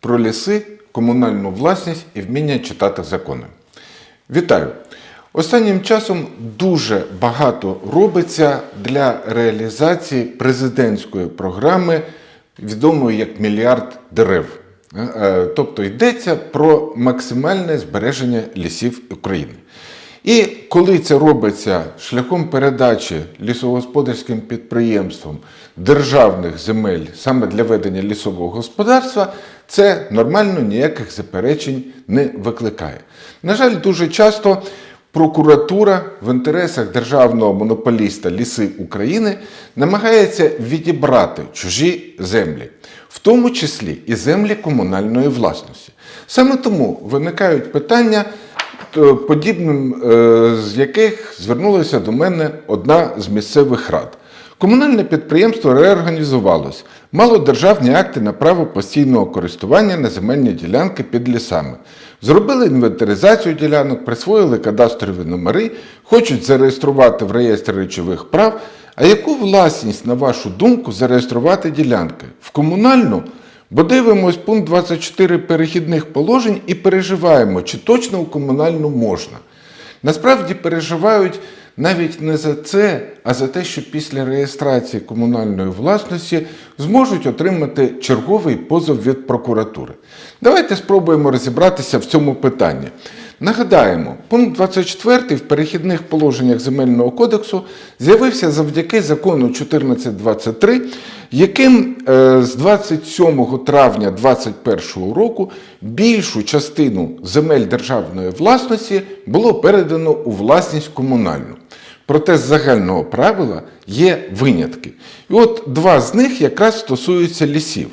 про ліси, комунальну власність і вміння читати закони. Вітаю! Останнім часом дуже багато робиться для реалізації президентської програми, відомої як мільярд дерев. Е, е, Тобто йдеться про максимальне збереження лісів України. І коли це робиться шляхом передачі лісогосподарським підприємствам державних земель саме для ведення лісового господарства, це нормально ніяких заперечень не викликає. На жаль, дуже часто прокуратура в інтересах державного монополіста Ліси України намагається відібрати чужі землі, в тому числі і землі комунальної власності. Саме тому виникають питання подібним е, з яких звернулася до мене одна з місцевих рад. Комунальне підприємство реорганізувалось, мало державні акти на право постійного користування на земельні ділянки під лісами. Зробили інвентаризацію ділянок, присвоїли кадастрові номери, хочуть зареєструвати в реєстрі речових прав. А яку власність, на вашу думку, зареєструвати ділянки? В комунальну? Бо дивимось пункт 24 перехідних положень і переживаємо, чи точно у комунальну можна. Насправді переживають навіть не за це, а за те, що після реєстрації комунальної власності зможуть отримати черговий позов від прокуратури. Давайте спробуємо розібратися в цьому питанні. Нагадаємо, пункт 24 в перехідних положеннях Земельного кодексу з'явився завдяки закону 1423, яким е, з 27 травня 2021 року більшу частину земель державної власності було передано у власність комунальну. Проте з загального правила є винятки. І от два з них якраз стосуються лісів.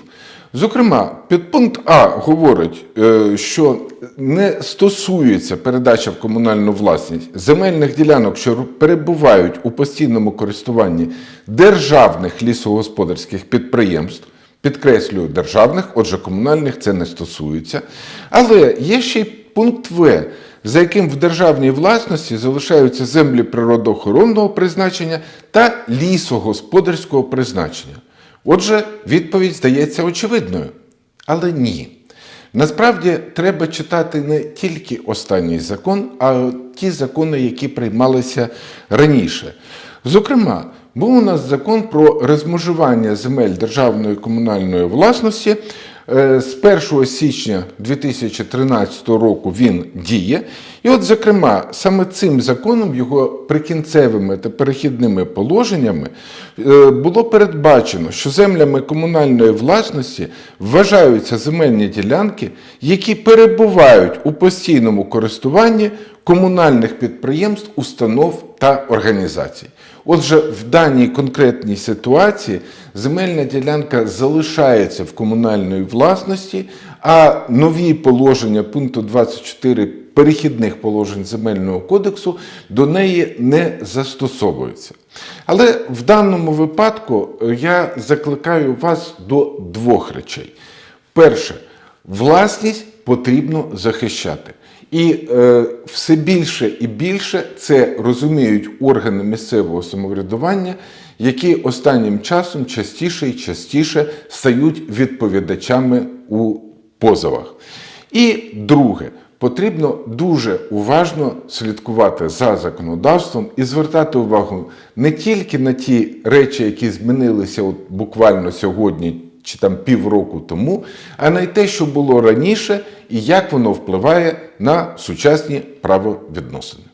Зокрема, підпункт А говорить, е, що не стосується передача в комунальну власність земельних ділянок, що перебувають у постійному користуванні державних лісогосподарських підприємств. Підкреслюю, державних, отже, комунальних це не стосується. Але є ще й пункт В, за яким в державній власності залишаються землі природоохоронного призначення та лісогосподарського призначення. Отже, відповідь здається очевидною. Але ні. Насправді треба читати не тільки останній закон, а ті закони, які приймалися раніше. Зокрема, був у нас закон про розмежування земель державної комунальної власності. Е, З 1 січня 2013 року він діє. І от, зокрема, саме цим законом, його прикінцевими та перехідними положеннями, е, було передбачено, що землями комунальної власності вважаються земельні ділянки, які перебувають у постійному користуванні комунальних підприємств, установ та організацій. Отже, в даній конкретній ситуації земельна ділянка залишається в комунальної власності, а нові положення пункту 24 перехідних положень земельного кодексу до неї не застосовуються. Але в даному випадку я закликаю вас до двох речей. Перше, власність потрібно захищати. І е, все більше і більше це розуміють органи місцевого самоврядування, які останнім часом частіше і частіше стають відповідачами у позовах. І друге, потрібно дуже уважно слідкувати за законодавством і звертати увагу не тільки на ті речі, які змінилися от буквально сьогодні чи там півроку тому, а не те, що було раніше, і як воно впливає на сучасні правовідносини.